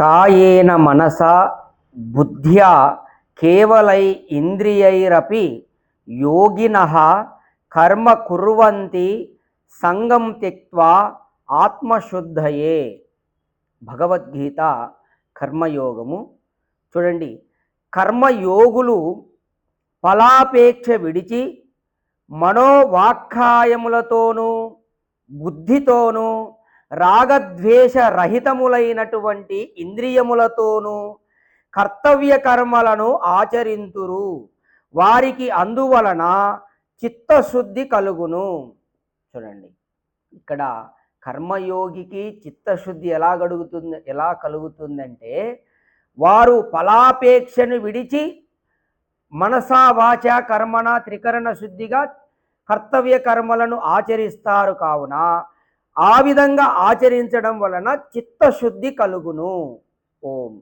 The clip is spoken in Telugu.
కాయేన మనసా బుద్ధ్యా కేవలై ఇంద్రియైరపి యోగిన కర్మ కుర్వంతి సంగం త్యక్వా ఆత్మశుద్ధయే. భగవద్గీత కర్మయోగము. చూడండి కర్మయోగులు ఫలాపేక్ష విడిచి మనోవాఖ్యాయములతోనూ బుద్ధితోనూ రహితములైనటువంటి ఇంద్రియములతోనూ కర్తవ్య కర్మలను ఆచరింతురు. వారికి అందువలన చిత్తశుద్ధి కలుగును. చూడండి ఇక్కడ కర్మయోగికి చిత్తశుద్ధి ఎలా గడుగుతుంది ఎలా కలుగుతుందంటే వారు ఫలాపేక్షను విడిచి మనసా వాచ కర్మణ త్రికరణ శుద్ధిగా కర్తవ్య కర్మలను ఆచరిస్తారు. కావున ఆ విధంగా ఆచరించడం వలన చిత్తశుద్ధి కలుగును. ఓం.